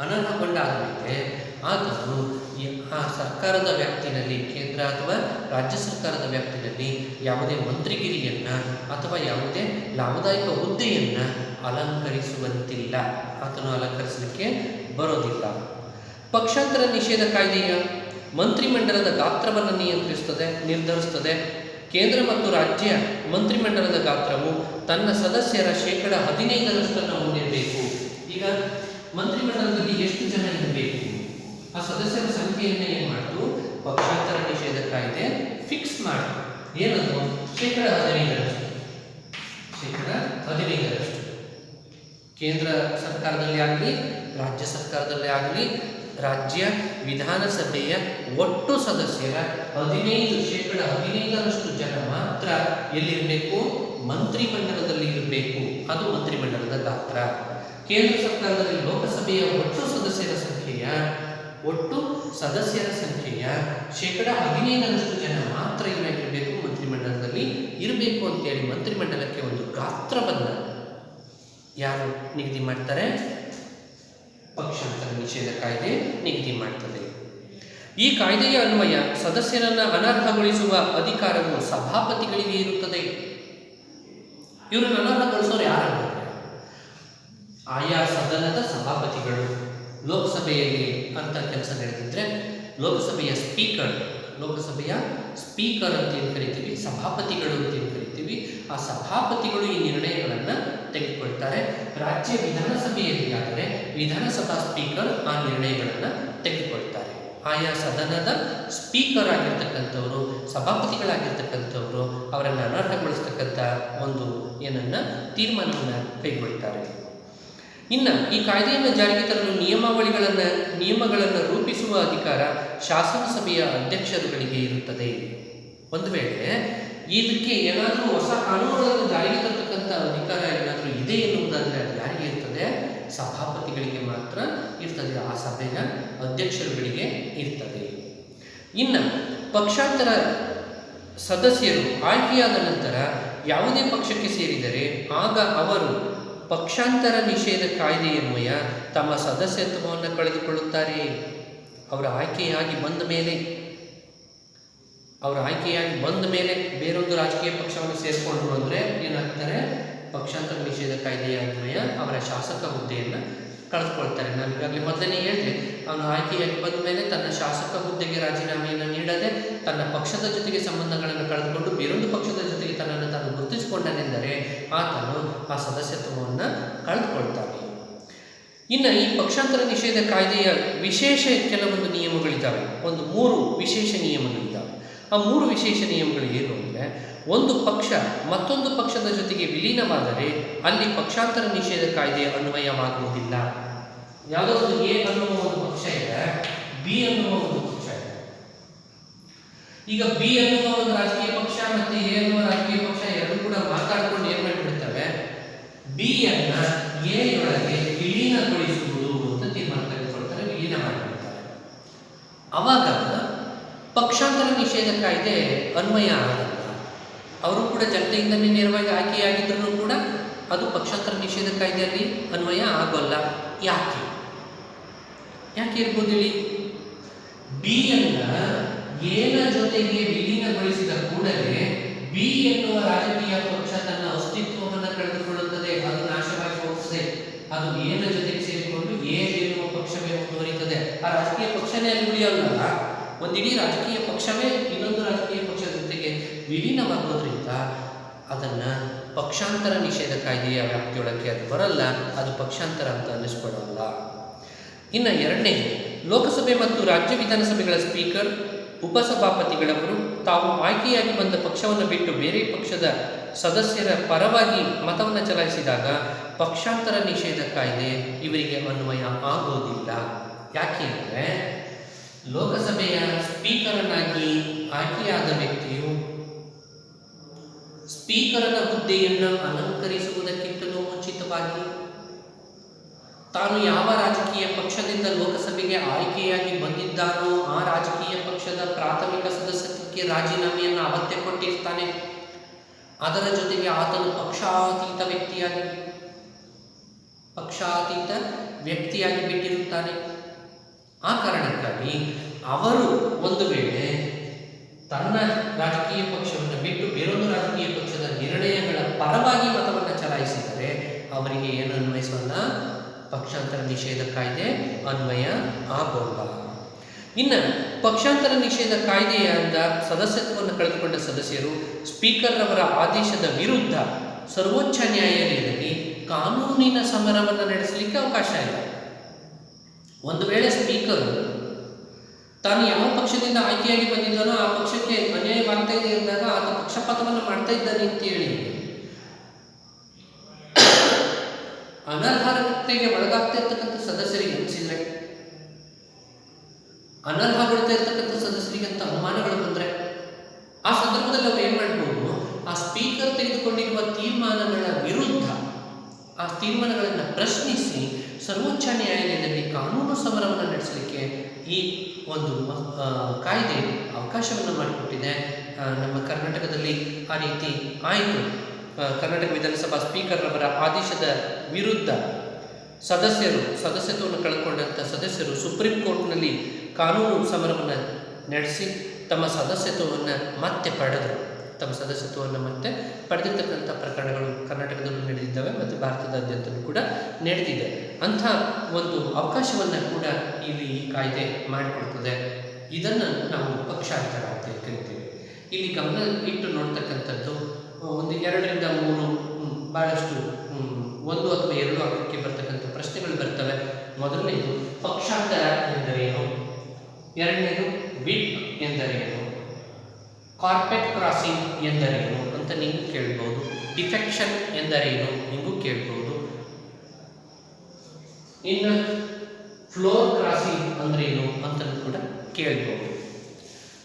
ಅನರ್ಹಗೊಂಡ ಆದಮೇಲೆ ಆತನು ಈ ಆ ಸರ್ಕಾರದ ವ್ಯಾಪ್ತಿನಲ್ಲಿ ಕೇಂದ್ರ ಅಥವಾ ರಾಜ್ಯ ಸರ್ಕಾರದ ವ್ಯಾಪ್ತಿನಲ್ಲಿ ಯಾವುದೇ ಮಂತ್ರಿಗಿರಿಯನ್ನು ಅಥವಾ ಯಾವುದೇ ಲಾಭದಾಯಕ ಹುದ್ದೆಯನ್ನು ಅಲಂಕರಿಸುವಂತಿಲ್ಲ. ಆತನು ಅಲಂಕರಿಸಲಿಕ್ಕೆ ಬರೋದಿಲ್ಲ. ಪಕ್ಷಾಂತರ ನಿಷೇಧ ಕಾಯ್ದೆಯ ಮಂತ್ರಿಮಂಡಲದ ಗಾತ್ರವನ್ನು ನಿಯಂತ್ರಿಸುತ್ತದೆ ನಿರ್ಧರಿಸುತ್ತದೆ ಕೇಂದ್ರ ಮತ್ತು ರಾಜ್ಯ ಮಂತ್ರಿಮಂಡಲದ ಗಾತ್ರವು ತನ್ನ ಸದಸ್ಯರ ಶೇಕಡ ಹದಿನೈದರಷ್ಟನ್ನು ಹೊಂದಿರಬೇಕು. ಈಗ ಮಂತ್ರಿಮಂಡಲದಲ್ಲಿ ಎಷ್ಟು ಜನ ಇರಬೇಕು? ಆ ಸದಸ್ಯರ ಸಂಖ್ಯೆಯನ್ನು ಏನು ಮಾಡ್ತು? ಪಕ್ಷಾಂತರ ನಿಷೇಧ ಕಾಯ್ದೆ ಫಿಕ್ಸ್ ಮಾಡ್ತು. ಏನದು? ಶೇಕಡ ಹದಿನೈದರಷ್ಟು. ಶೇಕಡ ಹದಿನೈದರಷ್ಟು. ಕೇಂದ್ರ ಸರ್ಕಾರದಲ್ಲಿ ಆಗಲಿ, ರಾಜ್ಯ ಸರ್ಕಾರದಲ್ಲಿ ಆಗಲಿ ರಾಜ್ಯ ವಿಧಾನಸಭೆಯ ಒಟ್ಟು ಸದಸ್ಯರ ಹದಿನೈದು ಶೇಕಡ ಹದಿನೈದರಷ್ಟು ಜನ ಮಾತ್ರ ಎಲ್ಲಿರಬೇಕು? ಮಂತ್ರಿಮಂಡಲದಲ್ಲಿ ಇರಬೇಕು. ಅದು ಮಂತ್ರಿಮಂಡಲದ ಗಾತ್ರ. ಕೇಂದ್ರ ಸರ್ಕಾರದಲ್ಲಿ ಲೋಕಸಭೆಯ ಒಟ್ಟು ಸದಸ್ಯರ ಸಂಖ್ಯೆಯ, ಒಟ್ಟು ಸದಸ್ಯರ ಸಂಖ್ಯೆಯ ಶೇಕಡ ಹದಿನೈದರಷ್ಟು ಜನ ಮಾತ್ರ ಏನಾಗಿರಬೇಕು ಮಂತ್ರಿಮಂಡಲದಲ್ಲಿ ಇರಬೇಕು ಅಂತೇಳಿ ಮಂತ್ರಿಮಂಡಲಕ್ಕೆ ಒಂದು ಗಾತ್ರವನ್ನು ಯಾರು ನಿಗದಿ ಮಾಡ್ತಾರೆ? ಪಕ್ಷಾಂತರ ನಿಷೇಧ ಕಾಯ್ದೆ ನಿಗದಿ ಮಾಡ್ತದೆ. ಈ ಕಾಯ್ದೆಯ ಅನ್ವಯ ಸದಸ್ಯರನ್ನು ಅನರ್ಹಗೊಳಿಸುವ ಅಧಿಕಾರವು ಸಭಾಪತಿಗಳಿಗೆ ಇರುತ್ತದೆ. ಇವರನ್ನು ಅನರ್ಹಗೊಳಿಸೋರು ಯಾರು ಆಯಾ ಸದನದ ಸಭಾಪತಿಗಳು. ಲೋಕಸಭೆಯಲ್ಲಿ ಅಂತ ಕೆಲಸ ನಡೆದಿದ್ರೆ ಲೋಕಸಭೆಯ ಸ್ಪೀಕರ್ ಲೋಕಸಭೆಯ ಸ್ಪೀಕರ್ ಅಂತ ಏನು ಕರಿತೀವಿ? ಸಭಾಪತಿಗಳು ಅಂತ ಏನು ಕರಿತೀವಿ? ಆ ಸಭಾಪತಿಗಳು ಈ ನಿರ್ಣಯಗಳನ್ನು ತೆಗೆದುಕೊಳ್ತಾರೆ. ರಾಜ್ಯ ವಿಧಾನಸಭೆಯಲ್ಲಿ ಆದರೆ ವಿಧಾನಸಭಾ ಸ್ಪೀಕರ್ ಆ ನಿರ್ಣಯಗಳನ್ನು ತೆಗೆದುಕೊಳ್ತಾರೆ. ಆಯಾ ಸದನದ ಸ್ಪೀಕರ್ ಆಗಿರ್ತಕ್ಕಂಥವರು, ಸಭಾಪತಿಗಳಾಗಿರ್ತಕ್ಕಂಥವರು ಅವರನ್ನು ಅನರ್ಹಗೊಳಿಸ್ತಕ್ಕಂಥ ಒಂದು ಏನನ್ನ ತೀರ್ಮಾನವನ್ನು ಕೈಗೊಳ್ತಾರೆ. ಇನ್ನ ಈ ಕಾಯ್ದೆಯನ್ನು ಜಾರಿಗೆ ತರಲು ನಿಯಮಾವಳಿಗಳನ್ನು, ನಿಯಮಗಳನ್ನು ರೂಪಿಸುವ ಅಧಿಕಾರ ಶಾಸನಸಭೆಯ ಅಧ್ಯಕ್ಷರುಗಳಿಗೆ ಇರುತ್ತದೆ. ಒಂದು ವೇಳೆ ಇದಕ್ಕೆ ಏನಾದರೂ ಹೊಸ ಕಾನೂನುಗಳನ್ನು ಜಾರಿಗೆ ತರ್ತಕ್ಕಂಥ ಅಧಿಕಾರ ಏನಾದರೂ ಇದೆ ಎನ್ನುವುದಾದರೆ ಅದು ಯಾರಿಗೆ ಇರ್ತದೆ? ಸಭಾಪತಿಗಳಿಗೆ ಮಾತ್ರ ಇರ್ತದೆ. ಆ ಸಭೆಯ ಅಧ್ಯಕ್ಷರುಗಳಿಗೆ ಇರ್ತದೆ. ಇನ್ನು ಪಕ್ಷಾಂತರ ಸದಸ್ಯರು ಆಯ್ಕೆಯಾದ ನಂತರ ಯಾವುದೇ ಪಕ್ಷಕ್ಕೆ ಸೇರಿದರೆ ಆಗ ಅವರು ಪಕ್ಷಾಂತರ ನಿಷೇಧ ಕಾಯ್ದೆಯನ್ವಯ ತಮ್ಮ ಸದಸ್ಯತ್ವವನ್ನು ಕಳೆದುಕೊಳ್ಳುತ್ತಾರೆ. ಅವರ ಆಯ್ಕೆಯಾಗಿ ಬಂದ ಮೇಲೆ ಅವರ ಆಯ್ಕೆಯಾಗಿ ಬಂದ ಮೇಲೆ ಬೇರೊಂದು ರಾಜಕೀಯ ಪಕ್ಷವನ್ನು ಸೇರಿಕೊಂಡ್ರು ಅಂದರೆ ಏನಾಗ್ತಾರೆ ಪಕ್ಷಾಂತರ ನಿಷೇಧ ಕಾಯ್ದೆಯ ಅನ್ವಯ ಅವರ ಶಾಸಕ ಹುದ್ದೆಯನ್ನು ಕಳೆದುಕೊಳ್ತಾರೆ. ನಾನು ಈಗಾಗಲೇ ಮೊದಲನೇ ಹೇಳಿದೆ, ಅವನು ಆಯ್ಕೆಯಾಗಿ ಬಂದ ಮೇಲೆ ತನ್ನ ಶಾಸಕ ಹುದ್ದೆಗೆ ರಾಜೀನಾಮೆಯನ್ನು ನೀಡದೆ ತನ್ನ ಪಕ್ಷದ ಜೊತೆಗೆ ಸಂಬಂಧಗಳನ್ನು ಕಳೆದುಕೊಂಡು ಬೇರೊಂದು ಪಕ್ಷದ ಜೊತೆಗೆ ತನ್ನನ್ನು ತಾನು ಗುರುತಿಸಿಕೊಂಡನೆಂದರೆ ಆತನು ಆ ಸದಸ್ಯತ್ವವನ್ನು ಕಳೆದುಕೊಳ್ತಾನೆ. ಇನ್ನು ಈ ಪಕ್ಷಾಂತರ ನಿಷೇಧ ಕಾಯ್ದೆಯ ವಿಶೇಷ ಕೆಲವೊಂದು ನಿಯಮಗಳಿದ್ದಾವೆ. ಒಂದು ಮೂರು ವಿಶೇಷ ನಿಯಮಗಳಿದ್ದಾವೆ ಆ ಮೂರು ವಿಶೇಷ ನಿಯಮಗಳು ಏನು ಅಂದರೆ, ಒಂದು ಪಕ್ಷ ಮತ್ತೊಂದು ಪಕ್ಷದ ಜೊತೆಗೆ ವಿಲೀನವಾದರೆ ಅಲ್ಲಿ ಪಕ್ಷಾಂತರ ನಿಷೇಧ ಕಾಯ್ದೆ ಅನ್ವಯವಾಗುವುದಿಲ್ಲ. ಯಾವುದೋ ಒಂದು ಎ ಅನ್ನುವ ಒಂದು ಪಕ್ಷ ಇದೆ, ಬಿ ಅನ್ನುವ ಒಂದು ಪಕ್ಷ ಇದೆ. ಈಗ ಬಿ ಅನ್ನುವ ಒಂದು ರಾಜಕೀಯ ಪಕ್ಷ ಮತ್ತು ಎ ಅನ್ನುವ ರಾಜಕೀಯ ಪಕ್ಷ ಎರಡು ಕೂಡ ಮಾತಾಡಿಕೊಂಡು ಏನ್ ಮಾಡಿಬಿಡ್ತವೆ? ಬಿ ಅನ್ನ ಎ ಯೊಳಗೆ ವಿಲೀನಗೊಳಿಸುವುದು ಅಂತ ತೀರ್ಮಾನ ತೆಗೆದುಕೊಳ್ತಾರೆ ವಿಲೀನ ಮಾಡಿಬಿಡ್ತಾರೆ ಅವಾಗ ಪಕ್ಷಾಂತರ ನಿಷೇಧ ಕಾಯ್ದೆ ಅನ್ವಯ ಆಗಲ್ಲ. ಅವರು ಕೂಡ ಜನತೆಯಿಂದಲೇ ನೇರವಾಗಿ ಆಯ್ಕೆಯಾಗಿದ್ದರೂ ಕೂಡ ಅದು ಪಕ್ಷಾಂತರ ನಿಷೇಧ ಕಾಯ್ದೆಯಲ್ಲಿ ಅನ್ವಯ ಆಗೋಲ್ಲ. ಯಾಕೆ? ಯಾಕೆ ಇರ್ಬೋದು ಹೇಳಿ? ಬಿ ಅನ್ನ ಏನ ಜೊತೆಗೆ ವಿಲೀನಗೊಳಿಸಿದ ಕೂಡಲೇ ಬಿ ಎನ್ನುವ ರಾಜಕೀಯ ಪಕ್ಷ ತನ್ನ ಅಸ್ತಿತ್ವವನ್ನು ಕಳೆದುಕೊಳ್ಳುತ್ತದೆ. ಅದು ನಾಶವಾಗಿ ಹೋಗುತ್ತದೆ ಅದು ಏನ ಜೊತೆಗೆ ಸೇರಿಕೊಂಡು ಎ ಎನ್ನುವ ಪಕ್ಷವೇ ಮುಂದುವರಿಯುತ್ತದೆ ಆ ರಾಜಕೀಯ ಪಕ್ಷನೇ ಅಲ್ಲಿ ಉಳಿಯೋಲ್ಲ. ಒಂದಿಡೀ ರಾಜಕೀಯ ಪಕ್ಷವೇ ಇನ್ನೊಂದು ರಾಜಕೀಯ ಪಕ್ಷದ ಜೊತೆಗೆ ವಿಲೀನವಾಗೋದ್ರಿಂದ ಅದನ್ನ ಪಕ್ಷಾಂತರ ನಿಷೇಧ ಕಾಯ್ದೆಯ ವ್ಯಾಪ್ತಿಯೊಳಗೆ ಅದು ಬರಲ್ಲ, ಅದು ಪಕ್ಷಾಂತರ ಅಂತ ಅನ್ನಿಸ್ಕೊಳ್ಳಲ್ಲ. ಇನ್ನು ಎರಡನೇ, ಲೋಕಸಭೆ ಮತ್ತು ರಾಜ್ಯ ವಿಧಾನಸಭೆಗಳ ಸ್ಪೀಕರ್, ಉಪಸಭಾಪತಿಗಳವರು ತಾವು ಆಯ್ಕೆಯಾಗಿ ಬಂದ ಪಕ್ಷವನ್ನು ಬಿಟ್ಟು ಬೇರೆ ಪಕ್ಷದ ಸದಸ್ಯರ ಪರವಾಗಿ ಮತವನ್ನು ಚಲಾಯಿಸಿದಾಗ ಪಕ್ಷಾಂತರ ನಿಷೇಧ ಕಾಯ್ದೆ ಇವರಿಗೆ ಅನ್ವಯ ಆಗೋದಿಲ್ಲ. ಯಾಕೆ ಅಂದರೆ ಲೋಕಸಭೆಯ ಸ್ಪೀಕರನಾಗಿ ಆಯ್ಕೆಯಾದ ವ್ಯಕ್ತಿಯು ಸ್ಪೀಕರನ ಹುದ್ದೆಯನ್ನು ಅಲಂಕರಿಸುವುದಕ್ಕಿಂತಲೂ ಮುಂಚಿತವಾಗಿ ತಾನು ಯಾವ ರಾಜಕೀಯ ಪಕ್ಷದಿಂದ ಲೋಕಸಭೆಗೆ ಆಯ್ಕೆಯಾಗಿ ಬಂದಿದ್ದಾನೋ ಆ ರಾಜಕೀಯ ಪಕ್ಷದ ಪ್ರಾಥಮಿಕ ಸದಸ್ಯತ್ವಕ್ಕೆ ರಾಜೀನಾಮೆಯನ್ನು ಅವತ್ತೇ ಕೊಟ್ಟಿರ್ತಾನೆ. ಅದರ ಜೊತೆಗೆ ಆತನು ಪಕ್ಷಾತೀತ ವ್ಯಕ್ತಿಯಾಗಿ ಪಕ್ಷಾತೀತ ವ್ಯಕ್ತಿಯಾಗಿ ಬಿಟ್ಟಿರುತ್ತಾನೆ. ಆ ಕಾರಣಕ್ಕಾಗಿ ಅವರು ಒಂದು ವೇಳೆ ತನ್ನ ರಾಜಕೀಯ ಪಕ್ಷವನ್ನು ಬಿಟ್ಟು ಬೇರೊಂದು ರಾಜಕೀಯ ಪಕ್ಷದ ನಿರ್ಣಯಗಳ ಪರವಾಗಿ ಮತವನ್ನು ಚಲಾಯಿಸಿದರೆ ಅವರಿಗೆ ಏನು ಅನ್ವಯಿಸೋಲ್ಲ ಪಕ್ಷಾಂತರ ನಿಷೇಧ ಕಾಯ್ದೆ ಅನ್ವಯ ಆಗೋಲ್ಲ. ಇನ್ನು ಪಕ್ಷಾಂತರ ನಿಷೇಧ ಕಾಯ್ದೆಯಿಂದ ಸದಸ್ಯತ್ವವನ್ನು ಕಳೆದುಕೊಂಡ ಸದಸ್ಯರು ಸ್ಪೀಕರ್ ಅವರ ಆದೇಶದ ವಿರುದ್ಧ ಸರ್ವೋಚ್ಚ ನ್ಯಾಯಾಲಯದಲ್ಲಿ ಕಾನೂನಿನ ಸಮರವನ್ನು ನಡೆಸಲಿಕ್ಕೆ ಅವಕಾಶ ಇಲ್ಲ. ಒಂದು ವೇಳೆ ಸ್ಪೀಕರ್ ತಾನು ಯಾವ ಪಕ್ಷದಿಂದ ಆಯ್ಕೆಯಾಗಿ ಬಂದಿದ್ದಾನೋ ಆ ಪಕ್ಷಕ್ಕೆ ಅನ್ಯಾಯವಾಗ್ತಾ ಇದೆ ಎಂದಾಗ ಆತ ಪಕ್ಷಪಾತವನ್ನು ಮಾಡ್ತಾ ಇದ್ದಾನೆ ಅಂತೇಳಿ. ಅನರ್ಹತೆಗೆ ಒಳಗಾಗ್ತಾ ಇರ್ತಕ್ಕಂಥ ಸದಸ್ಯರಿಗೆ ಅನಿಸಿದ್ರೆ ಅನರ್ಹಗೊಳ್ತಾ ಇರ್ತಕ್ಕಂಥ ಸದಸ್ಯರಿಗೆ ಅಂತ ಅನುಮಾನಗಳು ಬಂದ್ರೆ, ಆ ಸಂದರ್ಭದಲ್ಲಿ ಅವ್ರು ಏನು ಮಾಡ್ಬೋದು? ಆ ಸ್ಪೀಕರ್ ತೆಗೆದುಕೊಂಡಿರುವ ತೀರ್ಮಾನಗಳ ವಿರುದ್ಧ ಆ ತೀರ್ಮಾನಗಳನ್ನು ಪ್ರಶ್ನಿಸಿ ಸರ್ವೋಚ್ಚ ನ್ಯಾಯಾಲಯದಲ್ಲಿ ಕಾನೂನು ಸಮರವನ್ನು ನಡೆಸಲಿಕ್ಕೆ ಈ ಒಂದು ಕಾಯ್ದೆ, ಅವಕಾಶವನ್ನು ಮಾಡಿಕೊಟ್ಟಿದೆ. ನಮ್ಮ ಕರ್ನಾಟಕದಲ್ಲಿ ಆ ರೀತಿ ಆಯಿತು. ಕರ್ನಾಟಕ ವಿಧಾನಸಭಾ ಸ್ಪೀಕರ್ ಅವರ ಆದೇಶದ ವಿರುದ್ಧ ಸದಸ್ಯರು, ಸದಸ್ಯತ್ವವನ್ನು ಕಳೆದುಕೊಂಡಂಥ ಸದಸ್ಯರು ಸುಪ್ರೀಂ ಕೋರ್ಟ್ನಲ್ಲಿ ಕಾನೂನು ಸಮರವನ್ನು ನಡೆಸಿ ತಮ್ಮ ಸದಸ್ಯತ್ವವನ್ನು ಮತ್ತೆ ಪಡೆದರು. ತಮ್ಮ ಸದಸ್ಯತ್ವವನ್ನು ಮತ್ತೆ ಪಡೆದಿರ್ತಕ್ಕಂಥ ಪ್ರಕರಣಗಳು ಕರ್ನಾಟಕದಲ್ಲೂ ನಡೆದಿದ್ದಾವೆ ಮತ್ತು ಭಾರತದಾದ್ಯಂತಲೂ ಕೂಡ ನಡೆದಿದೆ. ಅಂಥ ಒಂದು ಅವಕಾಶವನ್ನು ಕೂಡ ಇಲ್ಲಿ ಈ ಕಾಯ್ದೆ ಮಾಡಿಕೊಡ್ತದೆ. ಇದನ್ನು ನಾವು ಪಕ್ಷಾಂತರ ಅಂತ ಕರಿತೀವಿ. ಇಲ್ಲಿ ಗಮನ ಇಟ್ಟು ನೋಡ್ತಕ್ಕಂಥದ್ದು ಒಂದು ಎರಡರಿಂದ ಮೂರು ಭಾಳಷ್ಟು ಒಂದು ಅಥವಾ ಎರಡು ಅಂಕಕ್ಕೆ ಬರ್ತಕ್ಕಂಥ ಪ್ರಶ್ನೆಗಳು ಬರ್ತವೆ. ಮೊದಲನೇದು, ಪಕ್ಷಾಂತರ ಎಂದರೇನು? ಎರಡನೇದು, ವಿಪ್ ಎಂದರೇನು? ಕಾರ್ಪೆಟ್ ಕ್ರಾಸಿಂಗ್ ಎಂದರೇನು ಅಂತ ನೀವು ಕೇಳ್ಬೋದು. ಡಿಫೆಕ್ಷನ್ ಎಂದರೇನು? ನೀವು ಕೇಳ್ಬೋದು. ಇನ್ನು ಫ್ಲೋರ್ ಕ್ರಾಸಿಂಗ್ ಅಂದ್ರೇನು ಅಂತ ಕೂಡ ಕೇಳ್ಬೋದು.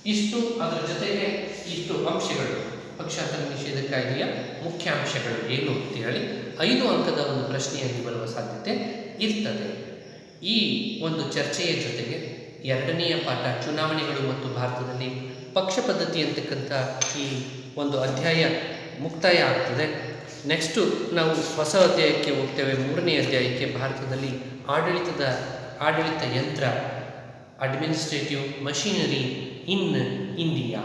ಇಷ್ಟು ಅದರ ಜೊತೆಗೆ ಇಷ್ಟು ಅಂಶಗಳು. ಪಕ್ಷಾಂತರ ನಿಷೇಧ ಕಾಯ್ದೆಯ ಮುಖ್ಯ ಅಂಶಗಳು ಏನು ಅಂತೇಳಿ ಐದು ಅಂಕದ ಒಂದು ಪ್ರಶ್ನೆಯಾಗಿ ಬರುವ ಸಾಧ್ಯತೆ ಇರ್ತದೆ. ಈ ಒಂದು ಚರ್ಚೆಯ ಜೊತೆಗೆ ಎರಡನೆಯ ಪಾಠ ಚುನಾವಣೆಗಳು ಮತ್ತು ಭಾರತದಲ್ಲಿ ಪಕ್ಷ ಪದ್ಧತಿ ಅಂತಕ್ಕಂಥ ಈ ಒಂದು ಅಧ್ಯಾಯ ಮುಕ್ತಾಯ ಆಗ್ತದೆ. ನೆಕ್ಸ್ಟು ನಾವು ಹೊಸ ಅಧ್ಯಾಯಕ್ಕೆ ಹೋಗ್ತೇವೆ. ಮೂರನೇ ಅಧ್ಯಾಯಕ್ಕೆ ಭಾರತದಲ್ಲಿ ಆಡಳಿತದ, ಆಡಳಿತ ಯಂತ್ರ administrative machinery in India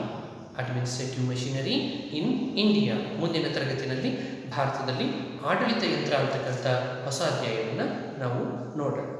administrative machinery in India ಮುಂದಿನ ತರಗತಿಯಲ್ಲಿ ಭಾರತದಲ್ಲಿ ಆಡಳಿತ ಯಂತ್ರ ಅಂತಕ್ಕಂಥ ಹೊಸ ಅಧ್ಯಾಯವನ್ನು ನಾವು ನೋಡೋಣ.